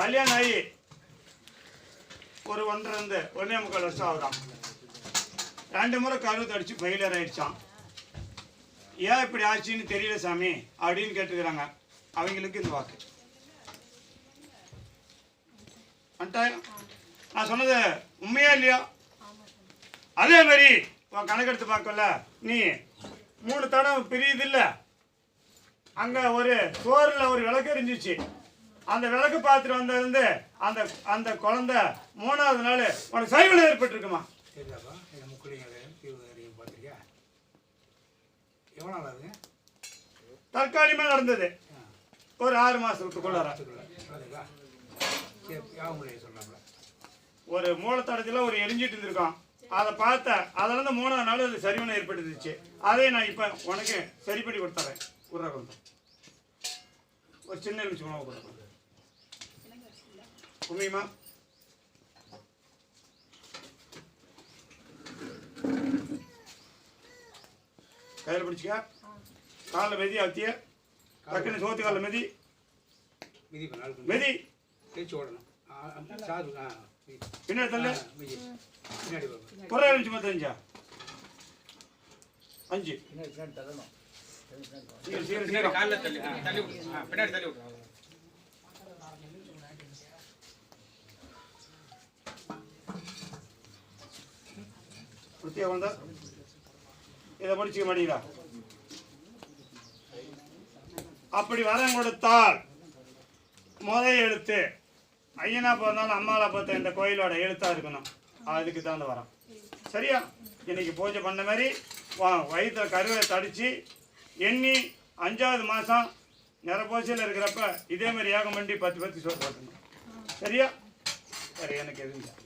கல்யாணம் ஆகி ஒரு ஒன்றரை இருந்து ஒன்றே முக்கால் வருஷம் ஆகுதான் ரெண்டு முறை கருவு தடிச்சு ஃபெயிலியர் ஆயிடுச்சான் ஏன் இப்படி ஆச்சுன்னு தெரியல சாமி அப்படின்னு கேட்டுக்கிறாங்க. அவங்களுக்கு இந்த வாக்கு. நான் சொன்னது உண்மையா இல்லையா? அதே மாதிரி உன் கணக்கெடுத்து பார்க்கல நீ மூணு தடம் பிரியுது இல்லை? அங்கே ஒரு சோரில் ஒரு விளக்கு எரிஞ்சிச்சு. அந்த விளக்கு பார்த்துட்டு வந்தது அந்த அந்த குழந்தை மூணாவது நாள் உனக்கு சைவம் ஏற்பட்டிருக்குமா? இந்த முக்குடிங்க தீவு பார்த்துருக்கியா? எவ்வளோ நாள் ஆகுதுங்க தற்காலிகமா நடந்தது. ஒரு ஆறு சொல்கிறாங்களா ஒரு மூலத்தடத்தில் ஒரு எரிஞ்சிட்டு இருந்திருக்கான். அதை பார்த்தேன் அதில் இருந்து மூணாவது நாள் அது சரிவனை ஏற்பட்டுச்சு அதை நான் இப்போ உனக்கு சரி பண்ணி கொடுத்துறேன். உருளை கொஞ்சம் ஒரு சின்ன நிமிஷம் கொடுப்பேன். உண்மையுமா கையில் பிடிச்சிக்க. காலில் மெதி அத்திய டக்குன்னு சோத்து காலில் மெதி. மிதி மெதி. தேய்ச்சி ஓடணும். சாது. பின்னாடி தள்ளு. பின்னாடி குறை அஞ்சு. சீக்கிரம் சீக்கிரம் பின்னாடி சீக்கிரம். காலில் தள்ளி ஆ, தள்ளி விடு. ஆ, பின்னாடி தள்ளி விடு. வృத்தியா வந்தா? இதை முடிச்சுக்க மாட்டீங்களா? அப்படி வரம் கொடுத்தால் முதல் எழுத்து. ஐயனா பிறந்தாலும் அம்மாவை பார்த்த இந்த கோயிலோட எழுத்தா இருக்கணும். அதுக்கு தான் வரம். சரியா? இன்னைக்கு பூஜை பண்ண மாதிரி வா- வயித்துல கருவை தடிச்சு எண்ணி அஞ்சாவது மாதம் நிறப்போசியில் இருக்கிறப்ப இதே மாதிரி ஏகம் பண்ணி பத்து பத்து சோறு போட்டணும் சரியா? சரி எனக்கு எதுவும்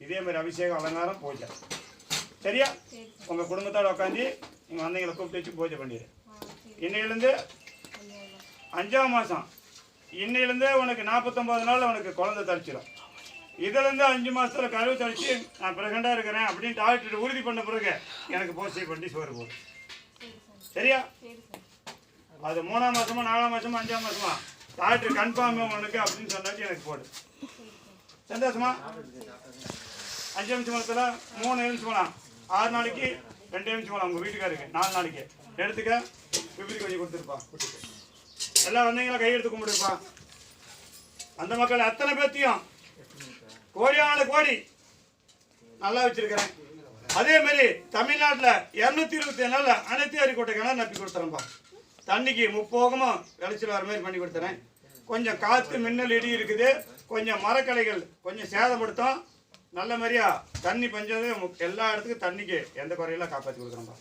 இதே மாதிரி அபிஷேகம் அலங்காரம் பூஜை. சரியா? உங்கள் குடும்பத்தோட உட்காந்து நீங்கள் வந்தீங்களை கூப்பிட்டு வச்சு பூஜை பண்ணிடு. இன்னையிலேருந்து அஞ்சாம் மாதம் இன்னையிலேருந்தே உனக்கு நாற்பத்தொம்பது நாள் உனக்கு குழந்தை தரிச்சிடும் இதுலேருந்து அஞ்சு மாசத்துல கருவு தழிச்சு நான் பிரெக்னெண்ட்டாக இருக்கிறேன் அப்படின்னு டாக்டர் உறுதி பண்ண பிறகு எனக்கு பூசை பண்ணி சோறு போடும் சரியா? அது மூணாம் மாசமா நாலாம் மாசமா அஞ்சாம் மாசமா? டாக்டர் கன்ஃபார்ம் உனக்கு அப்படின்னு சொன்னாச்சு எனக்கு போடு. சந்தோஷமா? அஞ்சு நிமிஷம் மரத்தில் மூணு நிமிஷம் போகலாம் ஆறு நாளைக்கு ரெண்டு நிமிஷம் போகலாம் உங்கள் வீட்டுக்காருக்கு நாலு நாளைக்கு. எடுத்துக்க விபதி கொஞ்சம் கொடுத்துருப்பா எல்லாம் வந்தீங்களா கையெடுத்து கும்பிடுப்பா அந்த மக்கள் அத்தனை பேர்த்தையும் கோடியான கோடி நல்லா வச்சிருக்கிறேன். அதே மாதிரி தமிழ்நாட்டில் இரநூத்தி இருபத்தி ஏழு நாளில் அனைத்து அரிக்கோட்டை கிணறு நப்பி கொடுத்துறேன்ப்பா தண்ணிக்கு முப்போகமும் விளைச்சல் வர மாதிரி பண்ணி கொடுத்துறேன். கொஞ்சம் காற்று மின்னல் இடி இருக்குது. கொஞ்சம் மரக்கலைகள் கொஞ்சம் சேதப்படுத்தும். நல்ல மாதிரியா தண்ணி பஞ்சது எல்லா இடத்துக்கும் தண்ணிக்கு எந்த குறையெல்லாம் காப்பாற்றி கொடுக்குறோம்ப்பா